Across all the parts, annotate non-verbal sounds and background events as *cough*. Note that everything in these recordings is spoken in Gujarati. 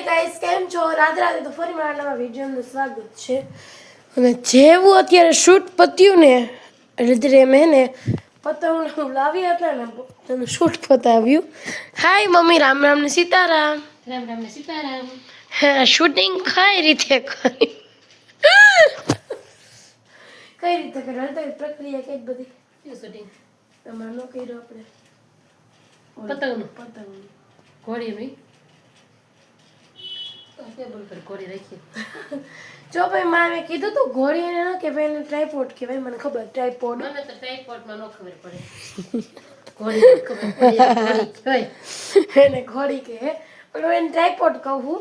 હાય ગાઈસ કેમ છો? રાધે રાધે તો ફરી મારા નવા વિડીયોનું સ્વાગત છે. અને જેવું અત્યારે શૂટ પત્યું ને એટલે ત્યારે મેં ને પતંગ હું લાવી હતા ને તેનું શૂટ પતાવ્યું. હાય મમ્મી રામ રામ ને સીતારામ. રામ રામ ને સીતારામ. હા શૂટિંગ કઈ રીતે કરી? કઈ રીતે કરી? પ્રક્રિયા કઈ બધી. શૂટિંગ તમારું કર્યું આપણે. પતંગનું? પતંગ. ઘોડીનું ટેબલ પર ઘોડી રાખી *laughs* જો ભાઈ મામે કીધું તું ઘોડી એને ન કે ભાઈ એને ટ્રાયપોડ કહેવાય મને ખબર ટ્રાયપોડ મને તો ટ્રાયપોડમાં ન ખબર પડે. ઘોડી ખબર પડે ઘોડી એને ઘોડી કહે પણ હું એને ટ્રાયપોડ કહું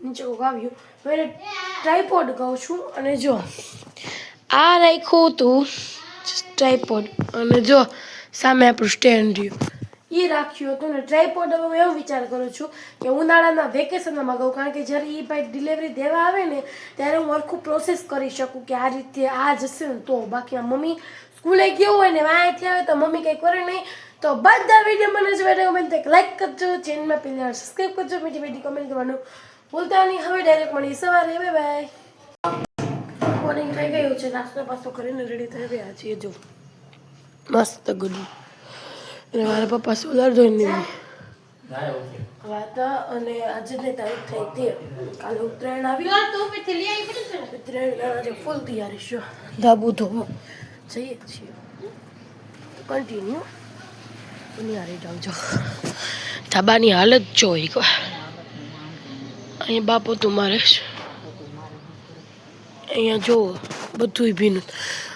નીચે આવ્યું હું એને ટ્રાયપોડ કહું છું અને જો આ રાખ્યું તું ટ્રાયપોડ અને જો સામે આપણું સ્ટેન્ડ રહ્યું. એ રાખ્યું હતું ને ટ્રાયપોડ હવે હું એવો વિચાર કરું છું કે ઉનાળાના વેકેશનમાં મગાવું કારણ કે જ્યારે એ ભાઈ ડિલિવરી દેવા આવે ને, ત્યારે હું આખું પ્રોસેસ કરી શકું કે આ રીતે આ જશે ને તો. બાકી આ મમ્મી સ્કૂલે ગયો હોય ને વાંચી આવે તો મમ્મી કંઈ કરે નહીં. તો બધા વીડિયો મને જો બેઠા ગમે લાઈક કરજો ચેનલમાં પહેલા સબસ્ક્રાઈબ કરજો, મીઠી મીઠી કમેન્ટ કરવાનું ભૂલતા નહીં. હવે ડાયરેક્ટ મળી સવારે. બાય બાય મોર્નિંગ થઈ ગયું છે, નાસ્તો પાસ્તો કરીને રેડી થઈ ગયા છીએ. જો, મસ્ત ગુડ અને મારા પપ્પા સોલર જોઈને વાતા અને આજે ને તારીખ થઈ હતી. કાલે ઉત્તરાયણ આવી. યાર તો ઉપરથી લઈ આવી પડે ને? ઉત્તરાયણ આજે ફૂલ તૈયારી છે. ધાબુ ધોવા. જઈએ છીએ. કન્ટિન્યુ દુનિયારે જાવજો ધાબાની હાલત જો એક વાર. અહીંયા બાપો તું મારે છે. અહીંયા જો બધું ભીનું.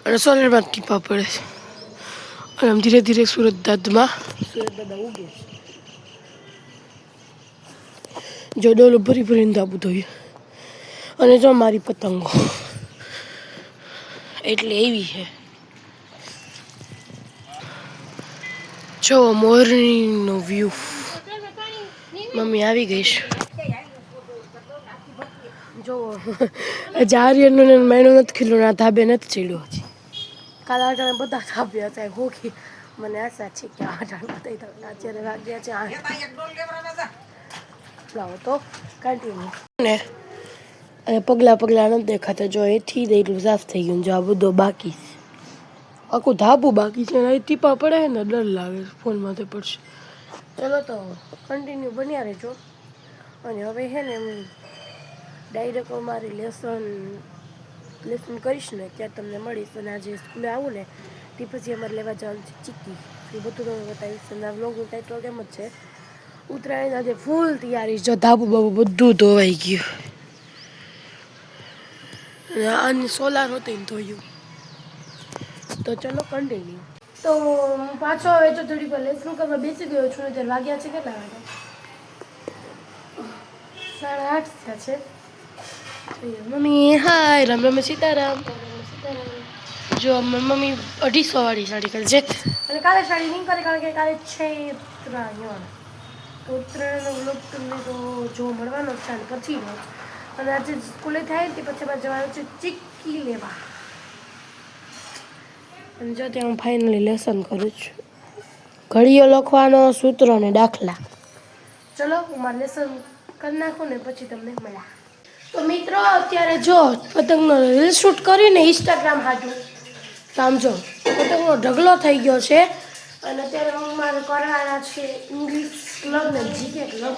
અને સોલરમાં ટીપા પડે છે. અને આમ ધીરે ધીરે સુરત દાદમાં સુરત દાદા ઉગે જો ડોલો ભરી ભરીને ધાબુ ધોયું અને જો મારી પતંગો. એટલે એવી છે. જો મોરણીનો વ્યૂ મમ્મી આવી ગઈ છે. જો જારિયનનું ને મહિનો નથી ખીલું ના ધાબે નથી ચીડ્યો. કાલે અટાણે બધા ધાબ્યા છે હોકી મને આશા છે કે અટાણે બધા તમને અત્યારે વાગ્યા છે લાવો તો કન્ટિન્યુ ને અને પગલાં પગલાં નથી દેખાતા. જો એથી જ એટલું સાફ થઈ ગયું જો આ બધો બાકી છે. આખું ધાબું બાકી છે અને ટીપા પડે ને ડર લાગે છે ફોનમાંથી પડશે. ચલો તો કન્ટિન્યુ બન્યા રહેજો. અને હવે છે ને ડાયરેક્ટ મારી લેસન લેસન કરીશ ને, ત્યાં તમને મળીશ અને આજે સ્કૂલે આવું ને, તે પછી અમારે લેવા જવાનું છે ચીકી એ બધું તમને બતાવીશ અને વ્લોગનું ટાઇટલ કેમ જ છે? ઉત્તરાયણ આજે ફૂલ તૈયારી જો ધાબુ બાબુ બધું ધોવાઈ ગયું. અને સોલાર હતી ધોયું. તો ચલો કન્ટિન્યુ તો હું પાછો હવે તો થોડીક વાર લેસન કરવા બેસી ગયો છું. ને ત્યારે વાગ્યા છે કેટલા વાગે? સાડા આઠ થયા છે. મમ્મી હાય રામ રામ સીતારામ. જો મમ્મી અઢીસો વાળી સાડી કરી છે. અને કાલે સાડી નહીં કરે કારણ કે કાલે છે ઉત્તરાયણ. તો ઉત્તરાયણનો વ્લોગ તમને તો જો મળવાનો છે અને પછી અને આજે સ્કૂલે થાય તે પછી મારે જવાનું છે ચીક્કી લેવા. અને જો ત્યાં હું ફાઇનલી લેસન કરું છું. ઘડીઓ લખવાનો સૂત્રો અને દાખલા. ચલો હું મારું લેસન કરી નાખું ને પછી તમને મળ્યા. તો મિત્રો, અત્યારે જો પતંગનો રીલ શૂટ કરીને ઇન્સ્ટાગ્રામ હાટું સમજો પતંગનો ઢગલો થઈ ગયો છે. અને અત્યારે હું મારે કરવાના છે ઇંગ્લિશ ક્લબ ને જીકે ક્લબ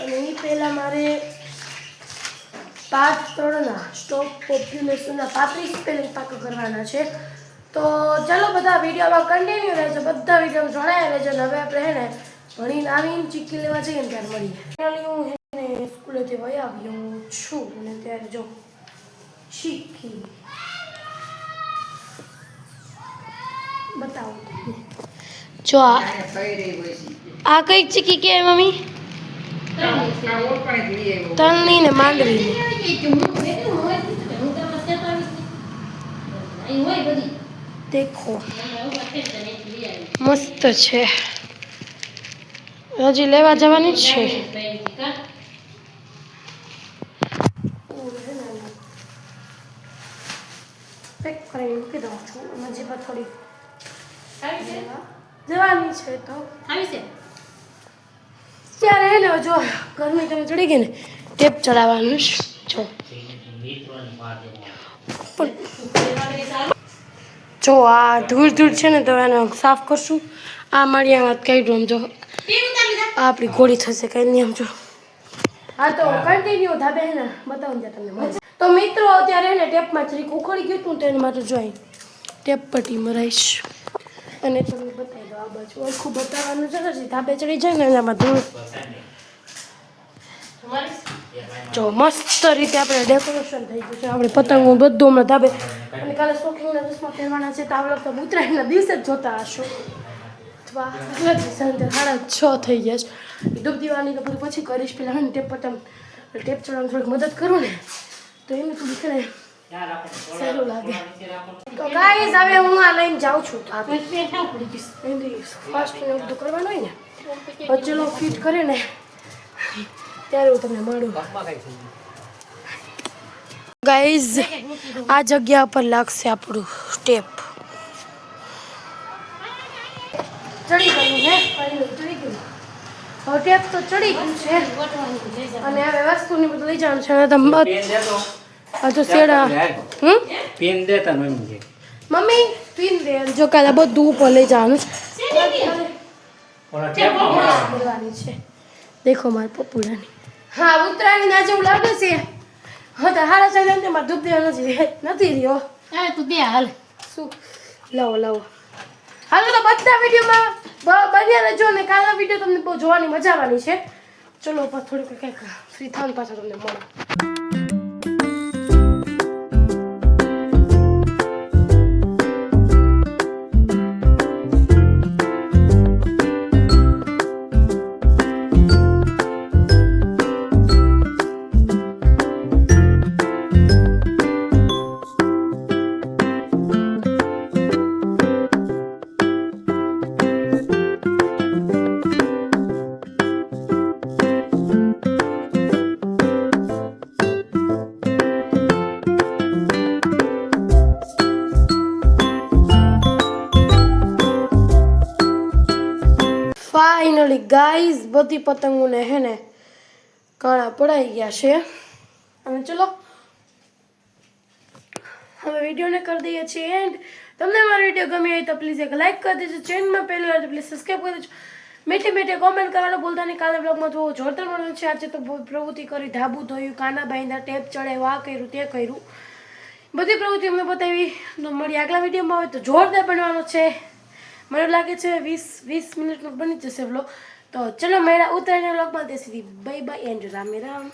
અને એ પહેલાં મારે પાંચ ત્રણના સ્ટોપ પોપ્યુલેશનના પાંત્રીસ સ્પેલિંગ પાક કરવાના છે. તો ચાલો બધા વિડીયોમાં કન્ટિન્યુ રહેજો. બધા વીડિયો જોડાયા રહેજો. અને હવે આપણે હે ને ભણીને આવીને ચીકી લેવા જઈએ ને ત્યારે મળીએ. હું સ્કૂલેથી વહી આવ્યો છું અને ત્યારે જો ચીકી બતાવો. જો આ આ કઈ ચીકી કે મમ્મી? તલની ને બધી દેખો. મસ્ત છે. હજી લેવા જવાની જ છે કા? પેક કરીને મૂકી દઉં છું. પણ થોડી જવાની છે તો. આવી છે? ત્યારે હે ને જો ગરમી તમે ચડી ગઈ ને ટેપ ચડાવવાનું છો. જો. પણ જો આ ધૂળ ધૂળ છે ને તો એને સાફ કરશું. આ મારી આમ વાત કાઢ્યું આમ જો. આપણી ગોળી થશે કઈ નહીં આમ જો. હા તો કન્ટિન્યુ ધાબે હે ને બતાવું ત્યાં તમને. મજા. તો મિત્રો, અત્યારે એને ટેપમાં જરીક ઉખડી ગયું હતું તેને માટે જોઈ ટેપ પટ્ટી મરાઈશ. અને તમને બતાવી દો આ બાજુ આખું બતાવવાનું છે ને ધાબે ચડી જાય ને એનામાં ધૂળ. જો મસ્ત રીતે આપણે ડેકોરેશન થઈ ગયું છે. આપણે પતંગો બધું હમણાં ધાબે. અને કાલે શોખીંગના દસમાં પહેરવાના છે, તો આ લોકો તો ઉત્તરાયણના દિવસે જ જોતા હશો. અથવા સાંજે સાડા છ થઈ ગયા છે. ડૂબ દીવાની તો બધું પછી કરીશ, પેલા ટેપ પતંગ. ટેપ ચડાવવાનું થોડીક મદદ કરું ને. તો એને થોડી કરે સારું લાગે. તો ગાઈઝ હવે હું આ લઈને જાઉં છું. તો આપણે ફાસ્ટ ને બધું કરવાનું હોય ને પછી ચલો ફિટ કરે ને ત્યારે હું તમને મળું. ગાઈઝ આ જગ્યા પર લાગશે આપણું સ્ટેપ ચડી ગયું ચડી ગયું. હવે ટેપ તો ચડી ગયું છે. અને હવે વસ્તુની બધું લઈ જવાનું છે. અને તમે તો શેડા. હમ? પેન દેતા મમ્મી મમ્મી પીન દે. જો કાલે બધું ઉપર લઈ જવાનું. છે છે. દેખો મારા પપુડાની હા ઉત્તરાયણ ના જેવું લાગે છે. હા તો હારા ચાલે ને મારે દૂધ દેવાનો નથી નથી રહ્યો. હા તું દે હાલ. શું? લાવો લાવો. હાલો તો બધા વિડીયોમાં બન્યા રહેજો ને કાલના વીડિયો તમને બહુ જોવાની મજા આવવાની છે. ચલો થોડુંક કંઈક ફ્રી થાવ પાછા તમને મળો. ફાઇનલી ગાઈઝ બધી પતંગોને હે ને કાળા પડાઈ ગયા છે. અને ચલો, હવે વિડીયોને કરી દઈએ છીએ એન્ડ. તમને મારો વીડિયો ગમ્યો હોય તો પ્લીઝ એક લાઈક કરી દેજો. ચેનલમાં પહેલી વાર પ્લીઝ સબસ્ક્રાઈબ કરી દેજો. મીઠી મીઠી કોમેન્ટ કરવાનું ભૂલતા નહીં. કાલે બ્લોગમાં તો જોરદાર મળ્યું છે. આજે તો પ્રવૃત્તિ કરી ધાબુ ધોયું, કાના બાંધ્યા, ટેપ ચડાવ્યું, આ કર્યું, તે કર્યું. બધી પ્રવૃત્તિ અમને બતાવી. તો મળી આગલા વિડીયોમાં. આવે તો જોરદાર બનવાનો છે. મને લાગે છે વીસ વીસ મિનિટનો બની જશે વ્લોગ તો ચલો મેળા ઉતરાયણ વ્લોગમાં તે સુધી બાય બાય એન્ડ રામે રામ